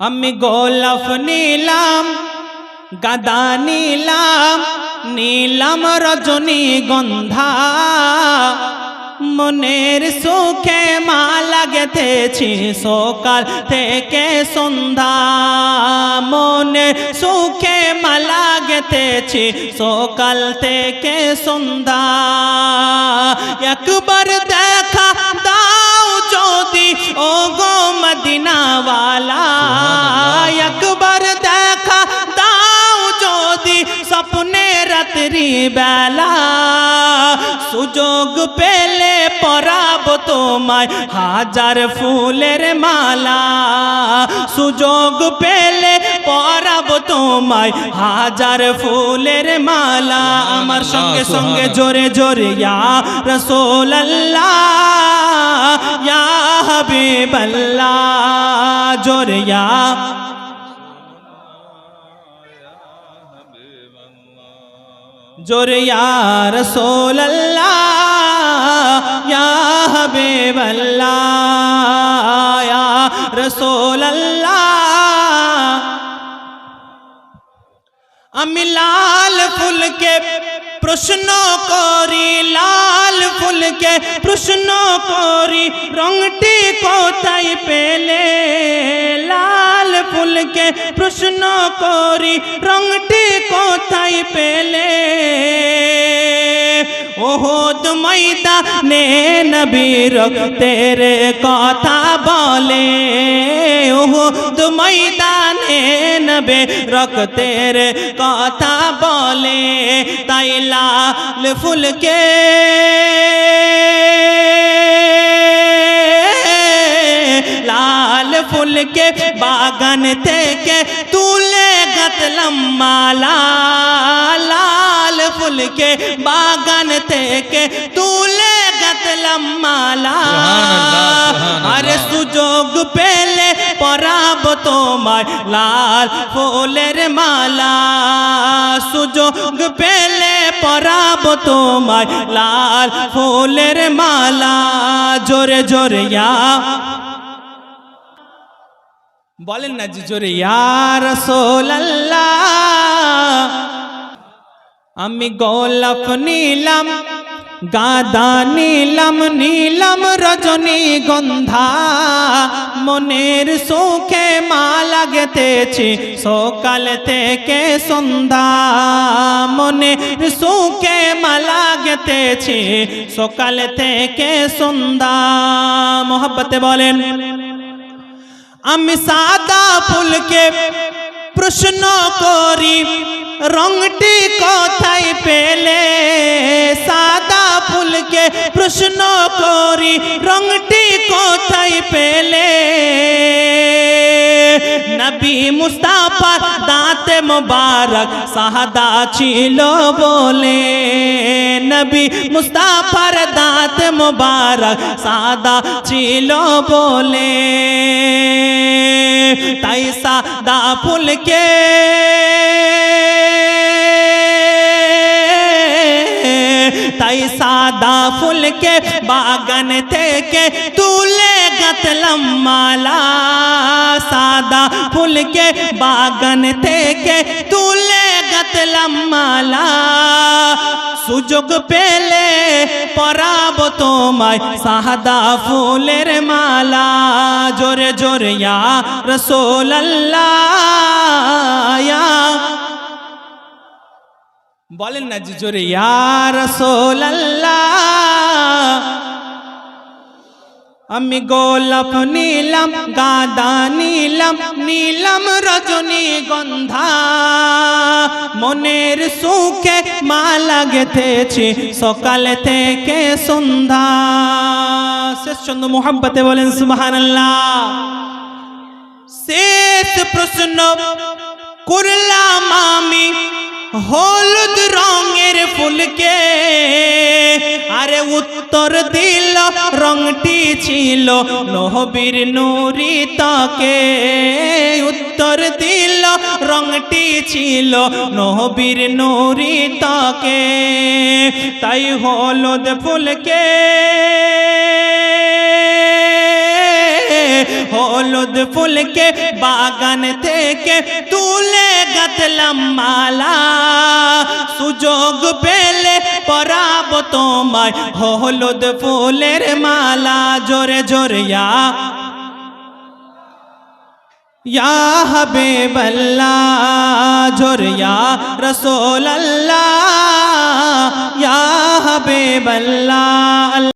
আমি গোলাপ নিলাম, গাদা নিলাম, নীলাম রজনী গন্ধা। মনের সুখে মালা গেথেছি সকাল থেকে সন্ধ্যা। মনের সুখে মালা গেথেছি সকাল থেকে সন্ধ্যা। একবার দেখা দাও যদি ও মদিনাওয়ালা। একবার দেখা দাও যদি স্বপ্নে রাত্রি বেলা। সুযোগ পেলে পরাব তোমায় হাজার ফুলের মালা। সুযোগ পেলে পরাব তোমায় হাজার ফুলের মালা। আমার সঙ্গে সঙ্গে জোরে জোরে ইয়া রসোল্লাহ ইয়া হাবিবাল্লাহ জোরে ইয়া জোরে ইয়া রসোল্লাহ ইয়া হাবিবাল্লাহ, ইয়া রসোল্লাহ আমি লাল ফুলকে প্রশ্ন করি ফুলকে প্রশ্ন করি রংটি কোথায় পেলে? লাল ফুলকে প্রশ্ন করি রংটি কোথায় পেলে? ওহদ ময়দানে নবীর তেরে কথা বলে ওহদ ময়দানে নবে রক তেরে কথা বলে তাই লাল ফুলকে ফুলকে বাগান থেকে তুলে গতলম মালা লাল ফুলকে বাগান থেকে তুলে গতলম মালা আরে সুযোগ পেলে পরাব তোমার লাল ফুলের মালা সুযোগ পেলে পরাব তোমার লাল ফুলের মালা জোরে জোরে ইয়া বলেন না জি জোরে আমি গোলাপ নিলাম, গাদা নিলাম, নীলাম রজনী গন্ধা, মনের সুখে মালা গেতেছি সকাল থেকে সন্ধ্যা, মনের সুখে মা লাগতেছি, সকাল থেকে সন্ধ্যা, মোহব্বতে বলেন। আমি সাদা ফুলকে প্রশ্ন করি, রংটি কোথায় পেলে? সাদা ফুলকে প্রশ্ন করি, রংটি কোথায় পেলে? নবী মুস্তাফা দাঁতে মোবারক সাহাদা ছিল বলে নবী মুস্তাফার দাঁত মোবারক সাদা ছিল বলে তাই সাদা ফুলকে তাই সাদা ফুলকে বাগান থেকে তুলে গতলম মালা সাদা ফুলকে বাগান থেকে তুলে গতলম মালা। সুযোগ পেলে পরাব তোমায় সাদা ফুলের মালা। জোরে জোরে ইয়া রসোল্লাহ বলেন না জি জোরে ইয়ার আমি গোলাপ নীলাম, গাদা নীলাম নীলাম রজনী গন্ধা। মনের সুখে মালা গেথেছি সকাল থেকে সন্ধ্যা। শেষ চন্দ্র মোহাম্মতে বলেন সুবাহান শেষ প্রশ্ন, করলাম আমি হলুদ রঙের ফুলকে। আরে উত্তর দিল, রংটি ছিল নহবীর নুরি তাকে। উত্তর দিল, রংটি ছিল নহবীর নুরি তাকে। তাই হলুদ ফুলকে হলুদ ফুলকে বাগান থেকে তুলে গাতলাম মালা। সুযোগ পেলে পরাব তোমায় হলুদ ফুলের মালা জোরে জোরে ইয়া या हबीब अल्लाह जोर या रसूल अल्लाह या हबीब अल्लाह